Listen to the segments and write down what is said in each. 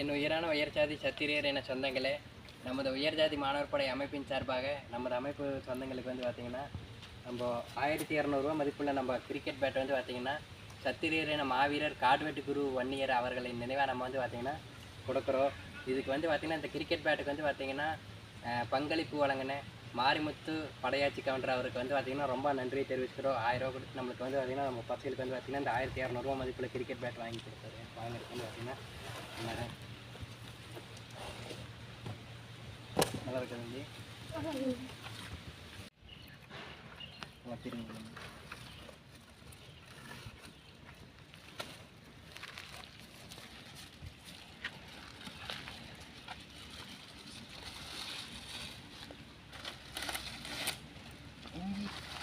என் உயரான உயர்ஜாதி சத்திரியர் என சொந்தங்களே நமது உயர்ஜாதி மாணவர் படை அமைப்பின் சார்பாக நமது அமைப்பு சொந்தங்களுக்கு வந்து பார்த்திங்கன்னா நம்ம ஆயிரத்தி இரநூறுவா மதிப்புள்ள நம்ம கிரிக்கெட் பேட் வந்து பார்த்திங்கன்னா சத்திரியர் என மாவீரர் காட்வெட்டு குரு வன்னியர் அவர்களின் நினைவாக நம்ம வந்து பார்த்திங்கன்னா கொடுக்குறோம். இதுக்கு வந்து பார்த்திங்கன்னா இந்த கிரிக்கெட் பேட்டுக்கு வந்து பார்த்திங்கன்னா பங்களிப்பு வழங்கினேன் மாரிமுத்து படையாச்சி கவுண்டர் அவருக்கு வந்து பார்த்திங்கன்னா ரொம்ப நன்றி தெரிவிச்சுக்கிறோம். ஆயிரம் ரூபா கொடுத்து நம்மளுக்கு வந்து பார்த்திங்கன்னா நம்ம பசங்களுக்கு வந்து பார்த்திங்கன்னா இந்த ஆயிரத்தி இரநூறுவா மதிப்புள்ள கிரிக்கெட் பேட் வாங்கி கொடுத்தாரு. வாங்குறதுக்கு வந்து பார்த்திங்கன்னா நல்லா நல்லா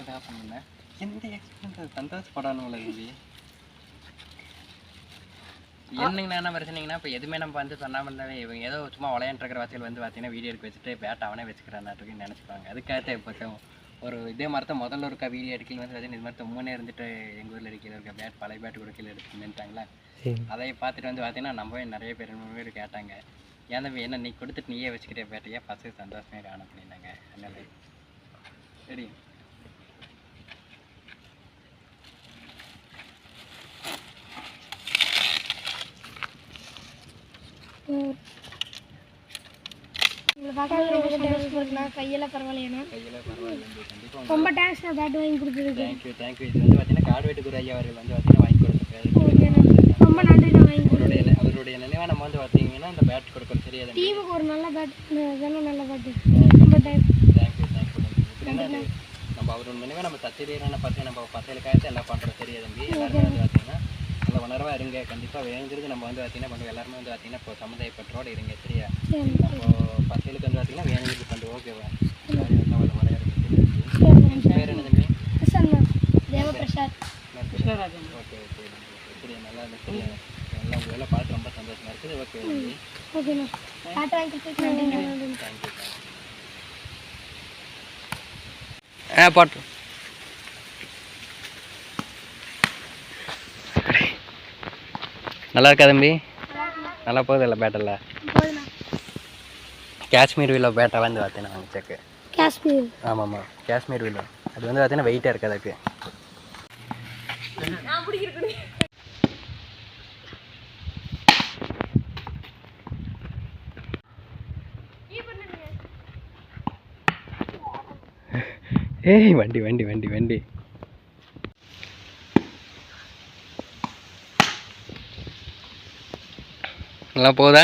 இதாக பண்ணுங்க எந்த எக்ஸ்பீரியன்ஸ் சந்தோஷப்படணுங்களே தம்பி என்னங்கண்ணா என்ன பிரச்சனைங்கன்னா இப்போ எதுவுமே நம்ம வந்து சொல்லாமல் இருந்தாவே இவங்க ஏதோ சும்மா விளையாண்டுருக்கிற வாசிகள் வந்து பார்த்தீங்கன்னா வீடியோ எடுக்க வச்சுட்டு பேட் அவனே வச்சுக்கிறான்னு நினச்சிக்குவாங்க அதுக்காக இப்போ ஒரு இதே மாதிரி தான் முதல்ல இருக்க வீடியோ எடுக்கல வந்து பார்த்தீங்கன்னா இது மாதிரி தான் மூணே இருந்துட்டு எங்கள் ஊரில் இருக்கிற இருக்க பேட் பழைய பேட் கூட கீழே அதை பார்த்துட்டு வந்து பார்த்தீங்கன்னா நம்ம நிறைய பேர் பேர் கேட்டாங்க. ஏன் தம்பி என்ன நீ கொடுத்துட்டு நீயே வச்சுக்கிட்டே பேட்டையா பசங்க சந்தோஷமே காணும் அப்படின்னாங்க. அதனால சரி உங்களை பார்க்கறது ரொம்ப சந்தோஷமா இருக்குண்ணா கையெல்லாம் பரவாயில்லையாண்ணா கையில் பரவாயில்ல தம்பி கண்டிப்பாக ரொம்ப நான் பேட் வாங்கி கொடுத்ததுக்கு தேங்க்யூ தேங்க்யூ இது வந்து பார்த்தீங்கன்னா காடுவேட்டு குரு ஐயா அவர்கள் வந்து பார்த்தீங்கன்னா வாங்கி கொடுத்துருக்காரு ஓகேண்ணா ரொம்ப நன்றிண்ணா வாங்கி கொடுத்தது அவருடைய நி- அவருடைய நினைவாக நம்ம வந்து பார்த்தீங்கன்னா இந்த பேட் கொடுக்குறது சரியா தம்பி டீமுக்கு ஒரு நல்ல பேட் இதெல்லாம் நல்ல பேட் ரொம்ப தேங்க்ஸ் தேங்க்யூ தேங்க்யூ எப்படின்னா அது நம்ம அவரோட நினைவாக நம்ம சத்திரியரான பார்த்து நம்ம பசங்களுக்காக எல்லாம் பண்ணுறோம் சரியா தம்பி எல்லாருமே வந்து பார்த்தீங்கன்னா நல்ல உணர்வாக இருங்க கண்டிப்பாக வேணுங்கிறது நம்ம வந்து பார்த்தீங்கன்னா பண்ணுவோம் எல்லாருமே வந்து பார்த்தீங்கன்னா இப்போ சமுதாய பற்றோடு இருங்க. சரியா? சரி நம்ம பசங்களுக்கு வந்து பார்த்தீங்கன்னா வேணுங்கிறது பண்ணுவோம் ஓகேவா பேர் தேவபிரசாத். ஓகே ஓகே சரியா? நல்லா சரியா எல்லாம் உங்கள் வேலை பார்த்து ரொம்ப சந்தோஷமா இருக்குது. ஓகே தேங்க்யூ ஆ போட்டு. நல்லா இருக்கா தம்பி? நல்லா போகுது இல்லை போதுண்ணா காஷ்மீர் வில்லோ பேட்டை வந்து பார்த்தீங்கன்னா வாங்க செக்கு காஷ்மீர். ஆமாம்மா காஷ்மீர் வில்லோ. அது வந்து பார்த்தீங்கன்னா வெயிட்டாக இருக்குது அதுக்கு ஏய் வண்டி வண்டி வண்டி வண்டி. நல்லா போகுதா